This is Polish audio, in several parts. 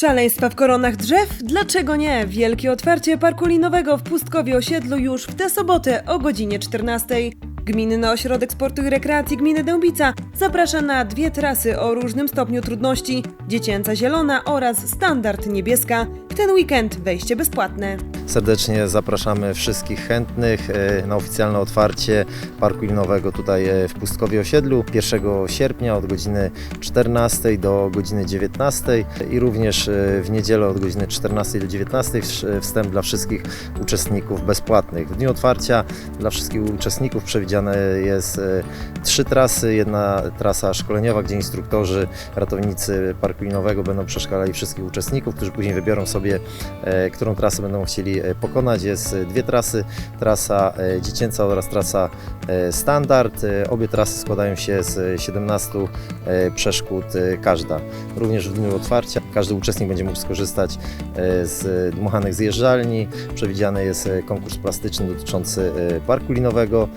Szaleństwa w koronach drzew? Dlaczego nie? Wielkie otwarcie parku linowego w Pustkowie Osiedlu już w tę sobotę o godzinie 14. Gminny Ośrodek Sportu i Rekreacji Gminy Dębica zaprasza na dwie trasy o różnym stopniu trudności. Dziecięca zielona oraz standard niebieska. W ten weekend wejście bezpłatne. Serdecznie zapraszamy wszystkich chętnych e, na oficjalne otwarcie Parku Linowego tutaj e, w Pustkowie Osiedlu 1 sierpnia od godziny 14 do godziny 19 i również e, w niedzielę od godziny 14 do 19 wsz- wstęp dla wszystkich uczestników bezpłatnych. W dniu otwarcia dla wszystkich uczestników przewidziane jest trzy trasy. Jedna trasa szkoleniowa, gdzie instruktorzy, ratownicy Parku Linowego będą przeszkalali wszystkich uczestników, którzy później wybiorą sobie, którą trasę będą chcieli e, pokonać. Jest e, dwie trasy, trasa e, dziecięca oraz trasa standard. Obie trasy składają się z e, 17 e, przeszkód każda. Również w dniu otwarcia każdy uczestnik będzie mógł skorzystać z dmuchanych zjeżdżalni. Przewidziany jest konkurs plastyczny dotyczący parku linowego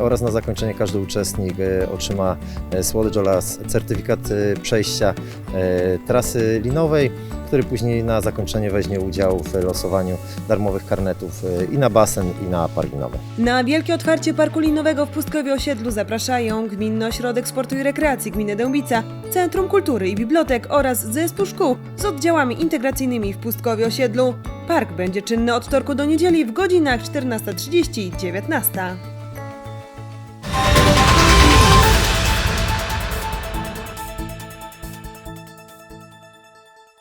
oraz na zakończenie każdy uczestnik otrzyma słodycz oraz certyfikat przejścia trasy linowej, który później na zakończenie weźmie udział w losowaniu darmowych karnetów e, i na basen i na park linowy. Na wielkie otwarcie parku linowego w Pustkowie Osiedlu zapraszają Gminny Ośrodek Sportu i Rekreacji Gminy Dębica, Centrum Kultury i Bibliotek oraz zespół szkół z oddziałami integracyjnymi w Pustkowie Osiedlu. Park będzie czynny od wtorku do niedzieli w godzinach 14.30 i 19.00.